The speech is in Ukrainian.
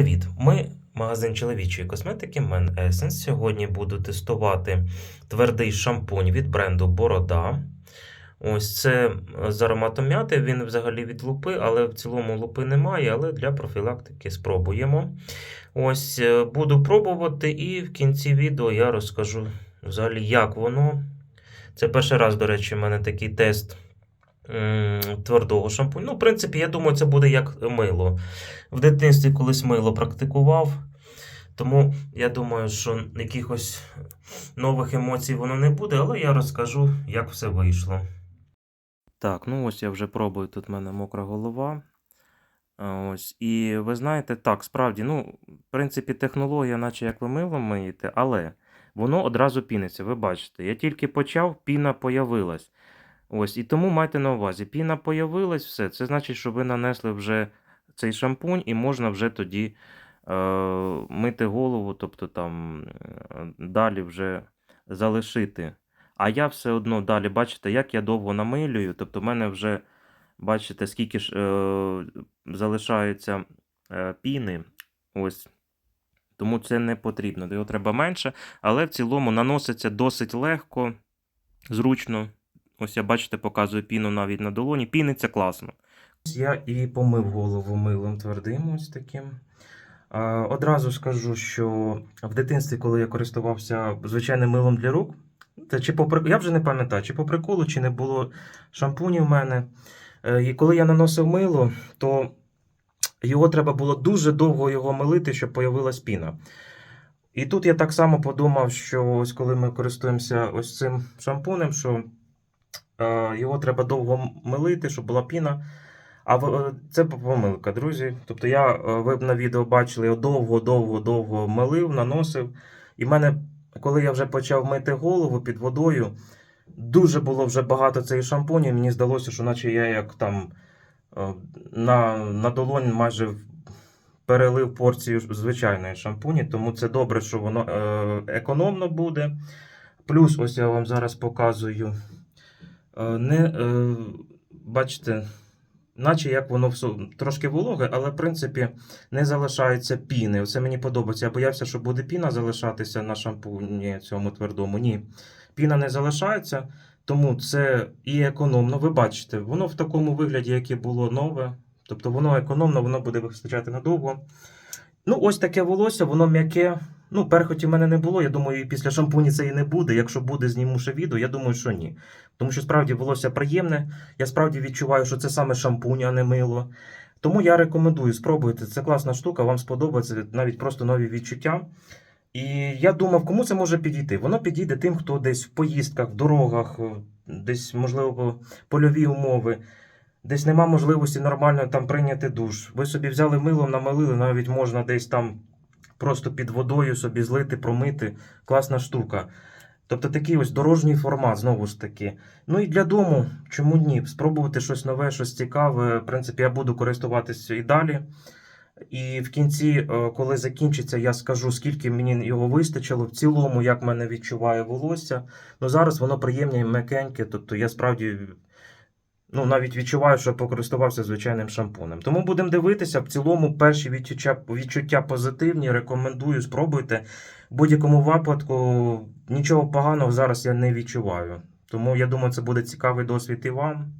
привіт! Ми магазин чоловічої косметики Men Essence. Сьогодні буду тестувати твердий шампунь від бренду Борода. Ось це з ароматом м'яти. Він взагалі від лупи, але в цілому лупи немає. Але для профілактики спробуємо. Ось е, буду пробувати, і в кінці відео я розкажу взагалі, як воно. Це перший раз, до речі, в мене такий тест твердого шампуню. Ну, в принципі, я думаю, це буде як мило. В дитинстві колись мило практикував, тому я думаю, що якихось нових емоцій воно не буде, але я розкажу, як все вийшло. Так, ну ось я вже пробую, тут в мене мокра голова. Ось, і ви знаєте, так, справді, ну, в принципі, технологія, наче як ви мило миєте, але воно одразу піниться. Ви бачите, я тільки почав, піна появилась. Ось, і тому майте на увазі, піна появилась, все. Це значить, що ви нанесли вже цей шампунь, і можна вже тоді е, мити голову, тобто там е, далі вже залишити. А я все одно далі, бачите, як я довго намилюю, тобто в мене вже, бачите, скільки ж е, залишається е, піни. Ось. Тому це не потрібно. Його треба менше, але в цілому наноситься досить легко, зручно. Ось я бачите, показую піну навіть на долоні. Піниться класно. Я і помив голову милом твердим, ось таким. Одразу скажу, що в дитинстві, коли я користувався звичайним милом для рук, та чи по я вже не пам'ятаю, чи по приколу, чи не було шампунів в мене. Е, І коли я наносив мило, то його треба було дуже довго його милити, щоб появилась піна. І тут я так само подумав, що ось коли ми користуємося ось цим шампунем, що його треба довго милити, щоб була піна. А е, це помилка, друзі. Тобто я, е, ви б на відео бачили, я довго-довго-довго милив, наносив. І в мене, коли я вже почав мити голову під водою, дуже було вже багато цієї шампуні. Мені здалося, що наче я як там е, на, на долонь майже перелив порцію звичайної шампуні, тому це добре, що воно е, економно буде. Плюс, ось я вам зараз показую. Е, не, е, бачите, наче як воно все трошки вологе, але в принципі не залишається піни. Оце мені подобається. Я боявся, що буде піна залишатися на шампуні цьому твердому. Ні, піна не залишається, тому це і економно. Ви бачите, воно в такому вигляді, як і було нове. Тобто воно економно, воно буде вистачати надовго. Ну, ось таке волосся, воно м'яке. Ну, перхоті в мене не було. Я думаю, і після шампуні це і не буде. Якщо буде, зніму ще відео, я думаю, що ні. Тому що справді волосся приємне. Я справді відчуваю, що це саме шампунь, а не мило. Тому я рекомендую, спробуйте. Це класна штука, вам сподобається навіть просто нові відчуття. І я думав, кому це може підійти. Воно підійде тим, хто десь в поїздках, в дорогах, е, десь, можливо, польові умови, десь нема можливості нормально там прийняти душ. Ви собі взяли милом, намилили, навіть можна десь там просто під водою собі злити, промити. Класна штука. Тобто такий ось дорожній формат, знову ж таки. Ну і для дому, чому ні? Спробувати щось нове, щось цікаве. В принципі, я буду користуватися і далі. І в кінці, е, коли закінчиться, я скажу, скільки мені його вистачило, в цілому, як мене відчуває волосся. Ну зараз воно приємне і м'якеньке, тобто я справді ну, навіть відчуваю, що покористувався звичайним шампунем. Тому будемо дивитися. В цілому перші відчуття, відчуття позитивні. Рекомендую, спробуйте. В будь-якому випадку нічого поганого зараз я не відчуваю. Тому я думаю, це буде цікавий досвід і вам.